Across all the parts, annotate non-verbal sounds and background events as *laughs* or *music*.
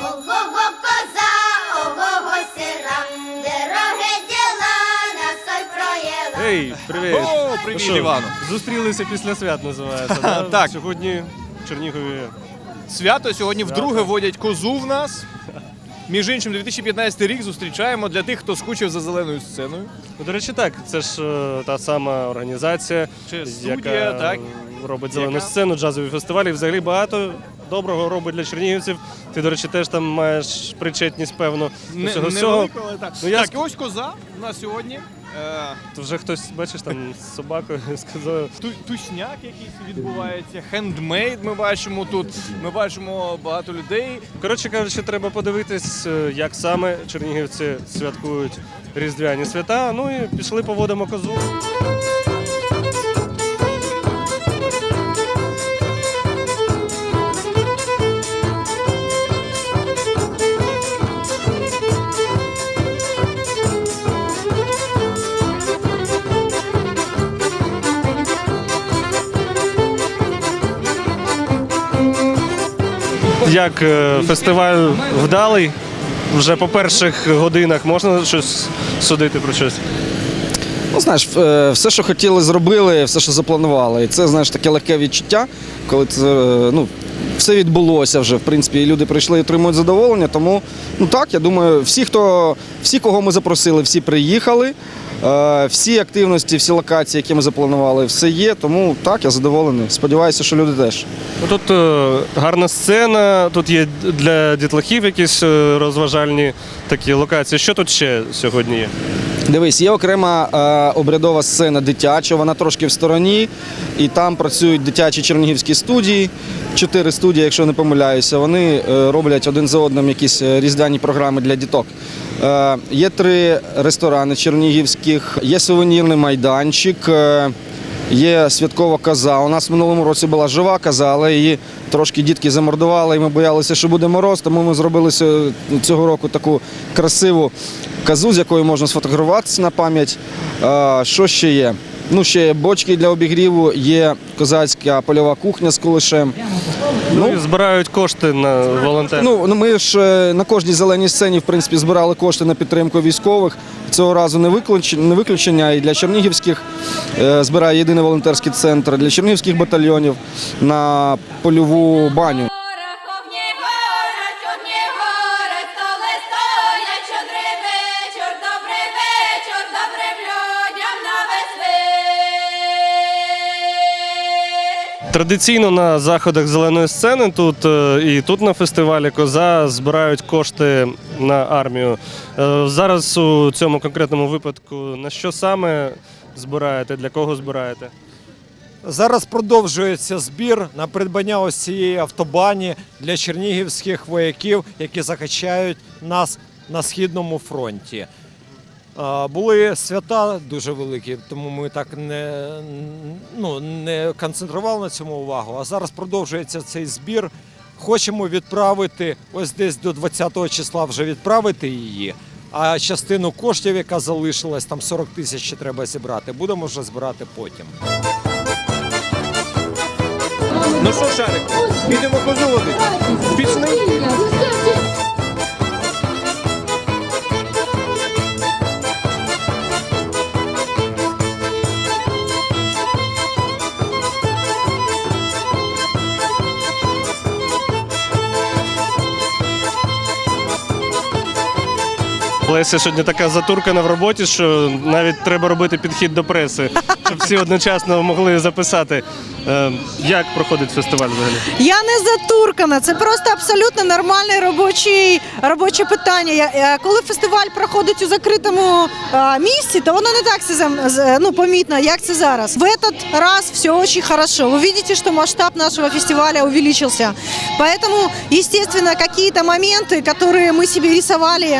Ого-го коза, ого-го сира, дороге діла на соль проєла. Ей, привіт! О, Ну привіт, що, Івану. Зустрілися після свят, називається. да? Так. Сьогодні в Чернігові. Свято сьогодні вдруге водять козу в нас. Між іншим, 2015 рік зустрічаємо для тих, хто скучив за зеленою сценою. Ну, До речі, так, це ж е, та сама організація, Чи студія, яка так? робить зелену Яка? сцену, джазові фестивалі. Взагалі багато доброго робить для чернігівців. Ти, до речі, теж там маєш причетність, певно, до цього всього. невелику, але так. Ну, я так, і ось коза у нас сьогодні. Е, То вже хтось, бачиш, там з собакою *laughs* сказав. ту- Тусняк якийсь відбувається, хендмейд ми бачимо тут. Ми бачимо багато людей. Коротше кажучи, треба подивитись, е, як саме чернігівці святкують різдвяні свята. Ну і пішли поводимо козу. Як е, фестиваль вдалий? Вже по перших годинах можна щось судити про щось? Ну, знаєш, е, все, що хотіли, зробили, все, що запланували. І це, знаєш, таке легке відчуття, коли це, е, ну, все відбулося вже, в принципі, і люди прийшли і отримують задоволення. Тому, ну так, я думаю, всі, хто, всі, кого ми запросили, всі приїхали. Е, Всі активності, всі локації, які ми запланували, все є. Тому так, я задоволений. Сподіваюся, що люди теж. Ну, Тут е, гарна сцена, тут є для дітлахів якісь е, розважальні такі локації. Що тут ще сьогодні є? Дивись, є окрема е, обрядова сцена дитяча, вона трошки в стороні, і там працюють дитячі чернігівські студії. Чотири студії, якщо не помиляюся, вони роблять один за одним якісь різдвяні програми для діток. Е, є три ресторани чернігівських, є сувенірний майданчик. е, Є святкова коза. У нас в минулому році була жива коза, але її трошки дітки замордували, і ми боялися, що буде мороз, тому ми зробили цього року таку красиву козу, з якою можна сфотографуватися на пам'ять. Що ще є? Ну, ще є бочки для обігріву, є козацька польова кухня з кулешем. Ну, і збирають кошти на волонтерів. Ну, ну ми ж е, на кожній зеленій сцені в принципі збирали кошти на підтримку військових. Цього разу не виключення, не виключення і для чернігівських е, збирає єдиний волонтерський центр для чернігівських батальйонів на польову баню. Традиційно на заходах зеленої сцени тут е, і тут на фестивалі Коза збирають кошти на армію. Е, Зараз у цьому конкретному випадку на що саме збираєте? Для кого збираєте? Зараз продовжується збір на придбання ось цієї автобані для чернігівських вояків, які захищають нас на східному фронті. Були свята дуже великі, тому ми так не, ну, не концентрували на цьому увагу. А зараз продовжується цей збір. Хочемо відправити ось десь до 20-го числа вже відправити її. А частину коштів, яка залишилась, там 40 тисяч ще треба зібрати, будемо вже збирати потім. Ну що, Шарик, підемо козу водити. Пішли. Леся сьогодні така затуркана в роботі, що навіть треба робити підхід до преси, щоб всі одночасно могли записати. Е, Як проходить фестиваль взагалі? Я не затуркана, це просто абсолютно нормальне робоче, робоче питання. Я- е, Коли фестиваль проходить у закритому е, місці, то воно не так все зам- з- ну, помітно, як це зараз. В этот раз все очень хорошо. Вы видите, что масштаб нашего фестиваля увеличился. Поэтому, естественно, какие-то моменты, которые мы себе рисовали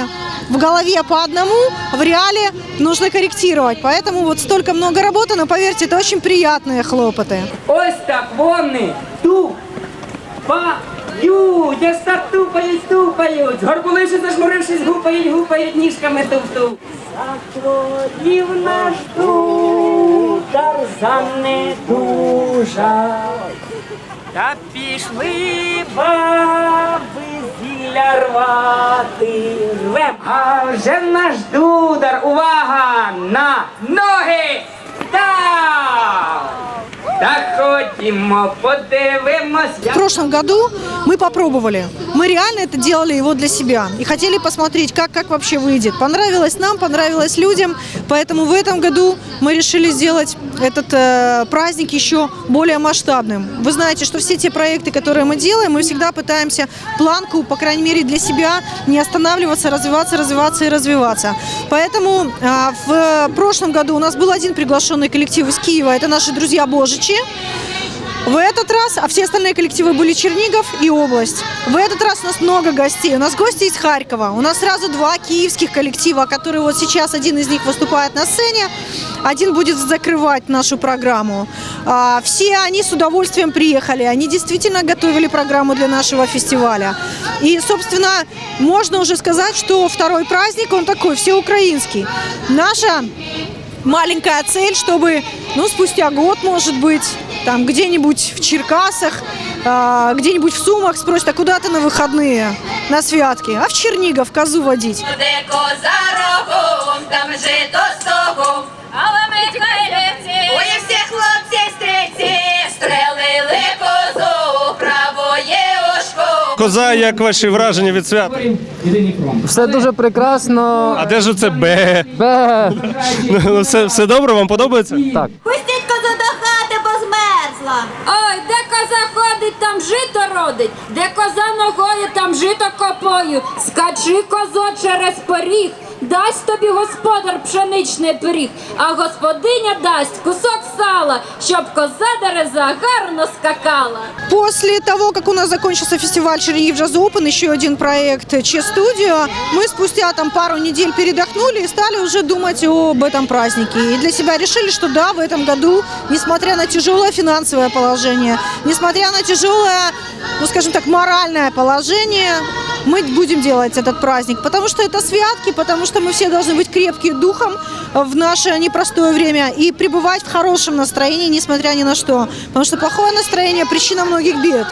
в голове по одному, в реале нужно корректировать. Поэтому вот столько много работы, но поверьте, это очень приятные хлопоты. Ось так вони тупають, ось так тупають, тупають. Горбулиші зажмурившись, гупають, гупають ніжками туп-туп. Захворів наш Тарзан не душа. Та пішли баби Гілля рвати рвем. А вже наш дудар, увага, на ноги! Так! В прошлом году мы попробовали. Мы реально это делали его для себя. И хотели посмотреть, как, как вообще выйдет. Понравилось нам, понравилось людям. Поэтому в этом году мы решили сделать этот э, праздник еще более масштабным. Вы знаете, что все те проекты, которые мы делаем, мы всегда пытаемся планку, по крайней мере для себя, не останавливаться, развиваться, развиваться и развиваться. Поэтому э, в прошлом году у нас был один приглашенный коллектив из Киева. Это наши друзья Божичи. В этот раз, а все остальные коллективы были Чернигов и область. В этот раз у нас много гостей. У нас гости из Харькова. У нас сразу два киевских коллектива, которые вот сейчас один из них выступает на сцене, один будет закрывать нашу программу. А, Все они с удовольствием приехали. Они действительно готовили программу для нашего фестиваля. И, собственно, можно уже сказать, что второй праздник, он такой всеукраинский. Наша маленькая цель, чтобы, ну, спустя год, может быть, там где-нибудь в Черкасах, а, где-нибудь в Сумах спросят, а куда ты на выходные, на святки? А в Чернигов козу водить. Там жито Коза, як ваші враження від свята? Все дуже прекрасно. А де ж це Б? Бе. Ну, все, все добре, вам подобається? Так. Пустіть козу до хати, бо змерзла. Ой, де коза ходить, там жито родить, де коза ногою, там жито копою. Скачи козо через поріг, дасть тобі господар пшеничний пиріг, а господиня дасть кусок сала, щоб коза дереза гарно скакала. После того, как у нас закончился фестиваль Чернигив Джаз Open, еще один проект Че Студио, мы спустя там пару недель передохнули и стали уже думать об этом празднике. И для себя решили, что да, в этом году, несмотря на тяжелое финансовое положение, несмотря на тяжелое, ну скажем так, моральное положение, мы будем делать этот праздник, потому что это святки, потому что мы все должны быть крепкие духом в наше непростое время и пребывать в хорошем настроении, несмотря ни на что. Потому что плохое настроение – причина многих бед.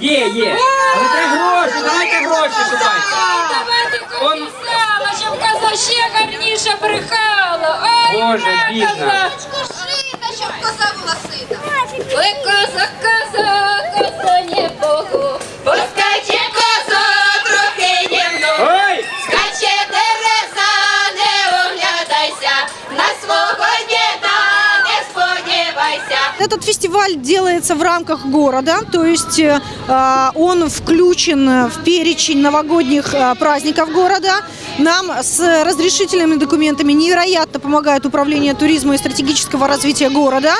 є, є. Але треба гроші, давайте гроші шукайте. Давайте комусь сала, щоб коза ще гарніше брехала. Ой, Боже, моя бідна. коза. Шита, щоб коза була сита. Ой, коза, Этот фестиваль делается в рамках города, то есть э, он включен в перечень новогодних э, праздников города. Нам с разрешительными документами невероятно помогает Управление туризма и стратегического развития города.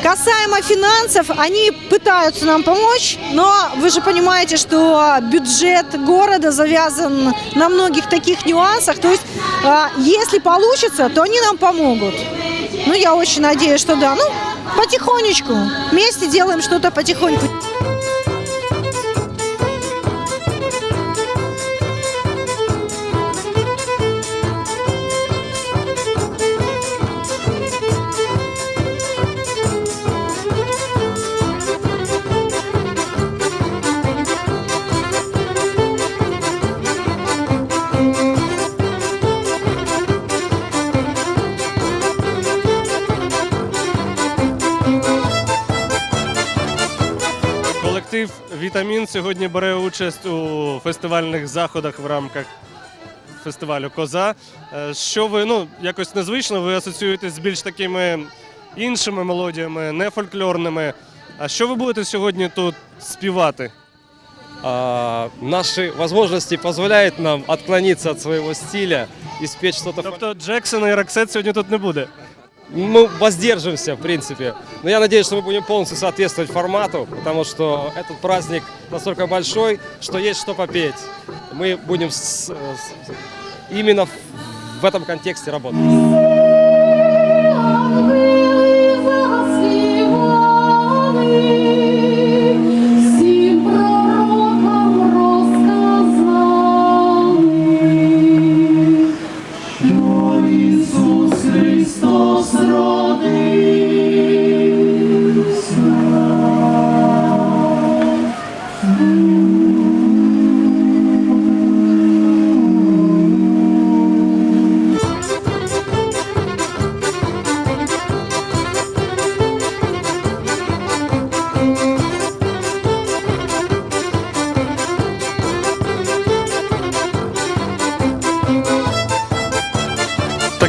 Касаемо финансов, они пытаются нам помочь, но вы же понимаете, что бюджет города завязан на многих таких нюансах. То есть, э, если получится, то они нам помогут. Ну, я очень надеюсь, что да. Ну, потихонечку. Вместе делаем что-то потихоньку. Вітамін сьогодні бере участь у фестивальних заходах в рамках фестивалю Коза. Е, Що ви ну якось незвично, ви асоціюєтесь з більш такими іншими мелодіями, не фольклорними. А що ви будете сьогодні тут співати? А, наши возможности позволяют нам отклониться от своего стиля и спеть что-то. Тобто Джексона і Роксет сьогодні тут не буде Мы воздержимся, в принципе. Но я надеюсь, что мы будем полностью соответствовать формату, потому что этот праздник настолько большой, что есть что попеть. Мы будем с- с- именно в, в этом контексте работать.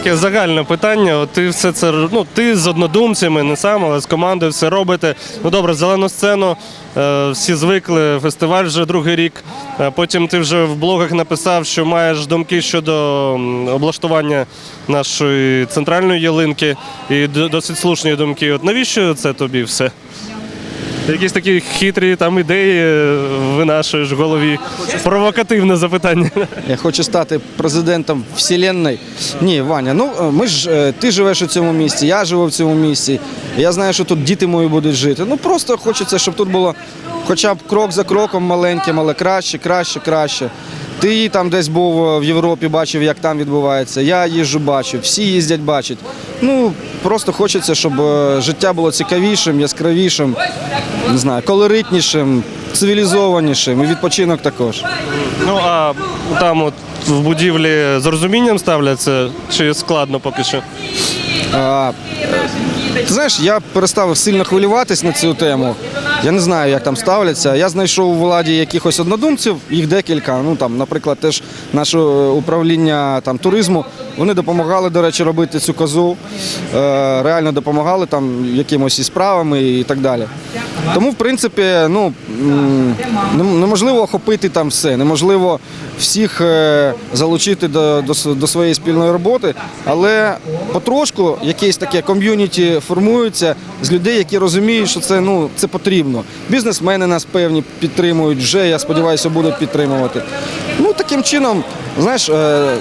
Таке загальне питання. От ти все це ну, ти з однодумцями, не сам, але з командою все робите. Ну добре, зелену сцену. е, Всі звикли, фестиваль вже другий рік. Е, Потім ти вже в блогах написав, що маєш думки щодо облаштування нашої центральної ялинки і досить слушні думки. От навіщо це тобі все? Якісь такі хитрі там ідеї е, винашуєш в голові. Провокативне запитання. Я хочу стати президентом Вселенної. Ні, Ваня, ну е, ми ж е, ти живеш у цьому місті, я живу в цьому місті. Я знаю, що тут діти мої будуть жити. Ну просто хочеться, щоб тут було хоча б крок за кроком маленьким, але краще, краще, краще. Ти там десь був в Європі, бачив, як там відбувається. Я їжджу, бачу, всі їздять, бачать. Ну просто хочеться, щоб життя було цікавішим, яскравішим, не знаю, колоритнішим, цивілізованішим і відпочинок також. Ну а там от в будівлі з розумінням ставляться чи складно поки що? А, ти знаєш, я перестав сильно хвилюватись на цю тему. Я не знаю, як там ставляться. Я знайшов у владі якихось однодумців, їх декілька. Ну там, наприклад, теж наше е, управління там туризму. Вони допомагали, до речі, робити цю козу. Е, реально допомагали там якимось і справами і так далі. Тому, в принципі, ну неможливо охопити там все, неможливо всіх е, залучити до, до, до своєї спільної роботи, але потрошку якесь таке ком'юніті формується з людей, які розуміють, що це ну це потрібно. Бізнесмени нас певні підтримують вже. Я сподіваюся, будуть підтримувати. Таким чином, знаєш, е,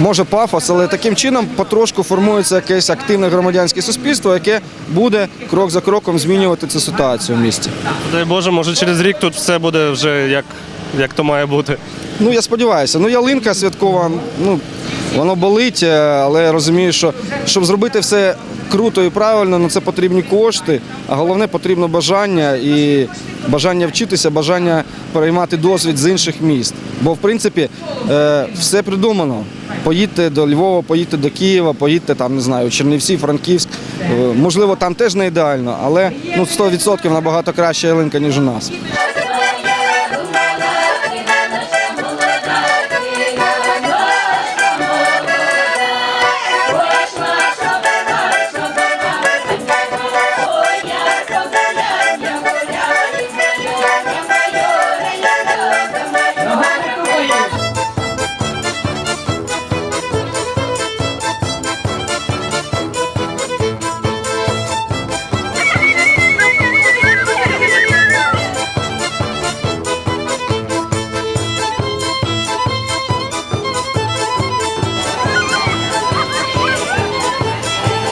може пафос, але таким чином потрошку формується якесь активне громадянське суспільство, яке буде крок за кроком змінювати цю ситуацію в місті. Дай Боже, може через рік тут все буде вже як, як то має бути. Ну я сподіваюся. Ну ялинка святкова, ну воно болить, е, але я розумію, що щоб зробити все круто і правильно, ну це потрібні кошти, а головне потрібно бажання і бажання вчитися, бажання переймати досвід з інших міст. Бо в принципі е, все придумано. Поїдьте до Львова, поїдьте до Києва, поїдьте там, не знаю, Чернівці, Франківськ. Е, Можливо, там теж не ідеально, але ну 100% набагато краща ялинка, ніж у нас.